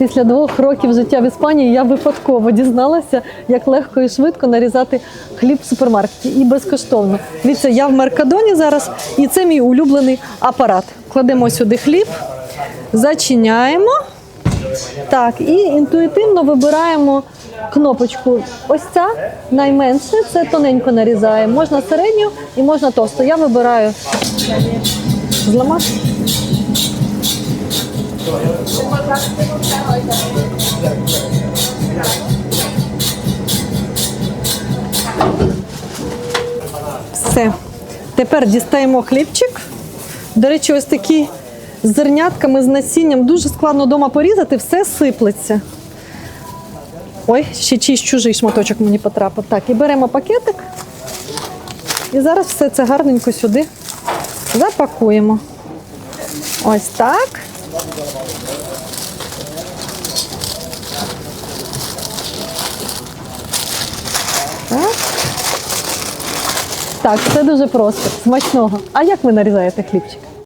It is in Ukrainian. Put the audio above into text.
Після двох років життя в Іспанії я випадково дізналася, як легко і швидко нарізати хліб в супермаркеті і безкоштовно. Дивіться, я в Меркадоні зараз, і це мій улюблений апарат. Кладемо сюди хліб, зачиняємо. Так, і інтуїтивно вибираємо кнопочку. Ось ця найменше, це тоненько нарізаємо. Можна середню і можна товсто. Я вибираю зламати. Все. Тепер дістаємо хлібчик. До речі, ось такі з зернятками з насінням дуже складно вдома порізати, все сиплеться. Ой, ще чийсь чужий шматочок мені потрапив. Так, і беремо пакетик. І зараз все це гарненько сюди запакуємо. Ось так. Так. все дуже просто, смачного. А як ви нарізаєте хлібчик?